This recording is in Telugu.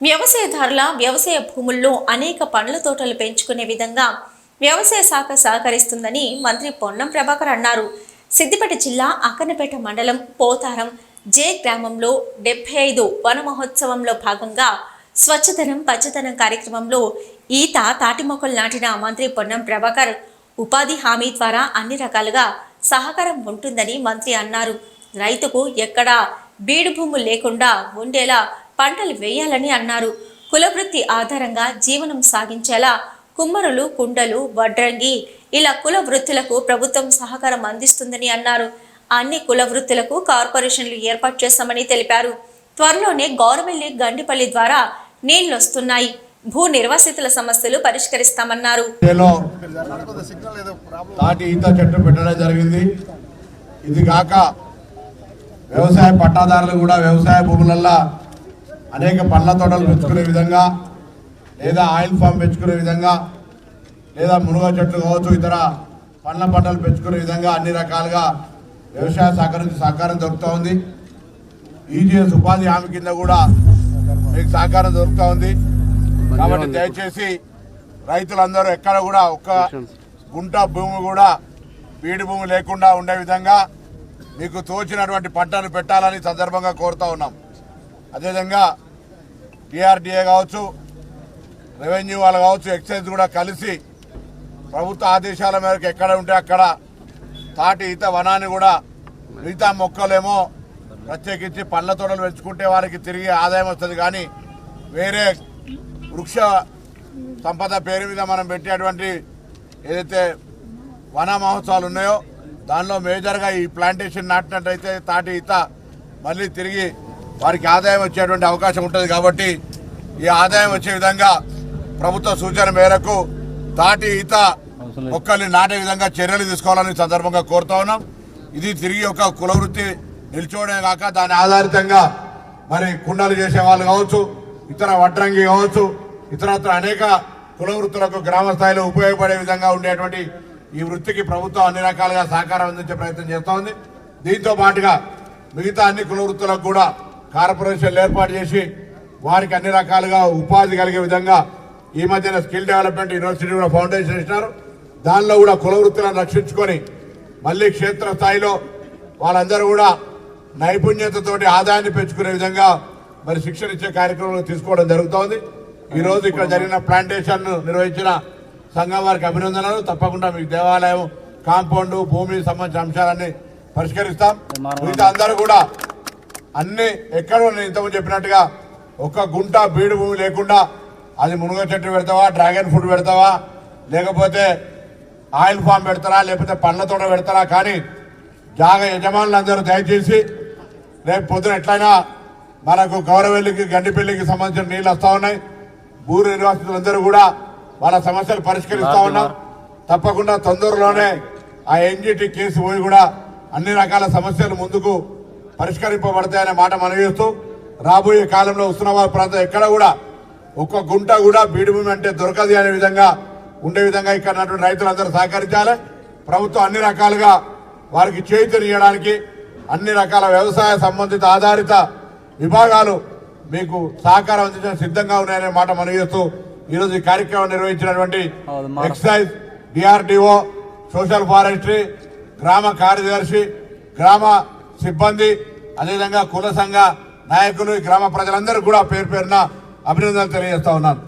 వ్యవసాయదారుల వ్యవసాయ భూముల్లో అనేక పండ్ల తోటలు పెంచుకునే విధంగా వ్యవసాయ శాఖ సహకరిస్తుందని మంత్రి పొన్నం ప్రభాకర్ అన్నారు. సిద్దిపేట జిల్లా అక్కనపేట మండలం పోతారం జే గ్రామంలో డెబ్బై ఐదు వన మహోత్సవంలో భాగంగా స్వచ్ఛతనం పచ్చదనం కార్యక్రమంలో ఈత తాటి మొక్కలు నాటిన మంత్రి పొన్నం ప్రభాకర్ ఉపాధి హామీ ద్వారా అన్ని రకాలుగా సహకారం ఉంటుందని మంత్రి అన్నారు. రైతుకు ఎక్కడా బీడు భూములు లేకుండా ఉండేలా పంటలు వేయాలని అన్నారు. కులవృత్తి ఆధారంగా జీవనం సాగించేలా కుమ్మరులు కుండలు వడ్రంగి ఇలా కుల వృత్తులకు ప్రభుత్వం సహకారం అందిస్తుందని అన్నారు. అన్ని కుల వృత్తులకు కార్పొరేషన్లు ఏర్పాటు చేస్తామని తెలిపారు. త్వరలోనే గౌరవెల్లి గండిపల్లి ద్వారా నీళ్ళొస్తున్నాయి భూ నిర్వాసితుల సమస్యలు పరిష్కరిస్తామన్నారు. తాటి ఈత చెట్టు పెట్టడం జరిగింది. ఇది కాక వ్యవసాయ పట్టాదారులు కూడా వ్యవసాయ భూములల్లో అనేక పండ్ల తోటలు పెంచుకునే విధంగా లేదా ఆయిల్ ఫామ్ పెంచుకునే విధంగా లేదా మునగ చెట్లు కావచ్చు ఇతర పండ్ల పంటలు పెంచుకునే విధంగా అన్ని రకాలుగా వ్యవసాయ నుంచి సహకారం దొరుకుతూ ఉంది. ఈజీఎస్ ఉపాధి హామీ కింద కూడా మీకు సహకారం దొరుకుతూ ఉంది. కాబట్టి దయచేసి రైతులందరూ ఎక్కడ కూడా ఒక్క గుంట భూమి కూడా బీడు భూమి లేకుండా ఉండే విధంగా మీకు తోచినటువంటి పంటలు పెట్టాలని సందర్భంగా కోరుతా ఉన్నాం. అదేవిధంగా డిఆర్డిఏ కావచ్చు రెవెన్యూ వాళ్ళు కావచ్చు ఎక్సైజ్ కూడా కలిసి ప్రభుత్వ ఆదేశాల మేరకు ఎక్కడ ఉంటే అక్కడ తాటి ఈత వనాన్ని కూడా మిగతా మొక్కలేమో ప్రత్యేకించి పండ్ల తోటలు పెంచుకుంటే వారికి తిరిగి ఆదాయం వస్తుంది. కానీ వేరే వృక్ష సంపద పేరు మీద మనం పెట్టేటువంటి ఏదైతే వన మహోత్సవాలు ఉన్నాయో దానిలో మేజర్గా ఈ ప్లాంటేషన్ నాటినట్టయితే తాటి ఈత మళ్ళీ తిరిగి వారికి ఆదాయం వచ్చేటువంటి అవకాశం ఉంటుంది కాబట్టి ఈ ఆదాయం వచ్చే విధంగా ప్రభుత్వ సూచన మేరకు తాటి ఈత మొక్కల్ని నాటే విధంగా చర్యలు తీసుకోవాలని సందర్భంగా కోరుతా ఉన్నాం. ఇది తిరిగి ఒక కుల వృత్తి నిల్చోవడమే కాక దాని ఆధారితంగా మరి కుండలు చేసే వాళ్ళు కావచ్చు ఇతర వడ్రంగి కావచ్చు ఇతరత్ర అనేక కుల వృత్తులకు గ్రామ స్థాయిలో ఉపయోగపడే విధంగా ఉండేటువంటి ఈ వృత్తికి ప్రభుత్వం అన్ని రకాలుగా సహకారం అందించే ప్రయత్నం చేస్తూ ఉంది. దీంతో పాటుగా మిగతా అన్ని కుల వృత్తులకు కూడా కార్పొరేషన్లు ఏర్పాటు చేసి వారికి అన్ని రకాలుగా ఉపాధి కలిగే విధంగా ఈ మధ్యన స్కిల్ డెవలప్మెంట్ యూనివర్సిటీ కూడా ఫౌండేషన్ ఇచ్చినారు దానిలో కూడా కుల వృత్తులను రక్షించుకొని మళ్ళీ క్షేత్ర స్థాయిలో వాళ్ళందరూ కూడా నైపుణ్యతతోటి ఆదాయాన్ని పెంచుకునే విధంగా మరి శిక్షణ ఇచ్చే కార్యక్రమాలు తీసుకోవడం జరుగుతోంది. ఈ రోజు ఇక్కడ జరిగిన ప్లాంటేషన్ నిర్వహించిన సంఘం వారికి అభినందనలు. తప్పకుండా మీకు దేవాలయం కాంపౌండ్ భూమికి సంబంధించిన అంశాలన్నీ పరిష్కరిస్తాం. మిగతా అందరూ కూడా అన్ని ఎక్కడ నేను ఇంతకుముందు చెప్పినట్టుగా ఒక్క గుంట బీడు భూమి లేకుండా అది మునగ చెట్టు పెడతావా డ్రాగన్ ఫ్రూట్ పెడతావా లేకపోతే ఆయిల్ ఫామ్ పెడతారా లేకపోతే పండ్ల తోట పెడతారా కానీ జాగ యజమానులందరూ దయచేసి రేపు పొద్దున ఎట్లయినా మనకు గౌరవెల్లికి గండిపల్లికి సంబంధించిన నీళ్ళు వస్తా ఉన్నాయి. భూ నిర్వాసితులందరూ కూడా వాళ్ళ సమస్యలు పరిష్కరిస్తా ఉన్నాం తప్పకుండా తొందరలోనే ఆ ఎన్జిటి కేసు పోయి కూడా అన్ని రకాల సమస్యలు ముందుకు పరిష్కరింపబడతాయనే మాట మనవి చేస్తూ రాబోయే కాలంలో ఉస్మానాబాద్ ప్రాంతం ఎక్కడ కూడా ఒక్క గుంట కూడా బీడు భూమి అంటే దొరకదు అనే విధంగా ఉండే విధంగా ఇక్కడ రైతులందరూ సహకరించాలి. ప్రభుత్వం అన్ని రకాలుగా వారికి చేయుతనియడానికి అన్ని రకాల వ్యవసాయ సంబంధిత ఆధారిత విభాగాలు మీకు సహకారం అందించడం సిద్ధంగా ఉన్నాయనే మాట మనవి చేస్తూ ఈరోజు ఈ కార్యక్రమం నిర్వహించినటువంటి ఎక్సైజ్ డిఆర్డిఓ సోషల్ ఫారెస్ట్రీ గ్రామ కార్యదర్శి గ్రామ సిబ్బంది అదేవిధంగా కుల సంఘ నాయకులు ఈ గ్రామ ప్రజలందరూ కూడా పేరు పేరున అభినందనలు తెలియజేస్తా ఉన్నాను.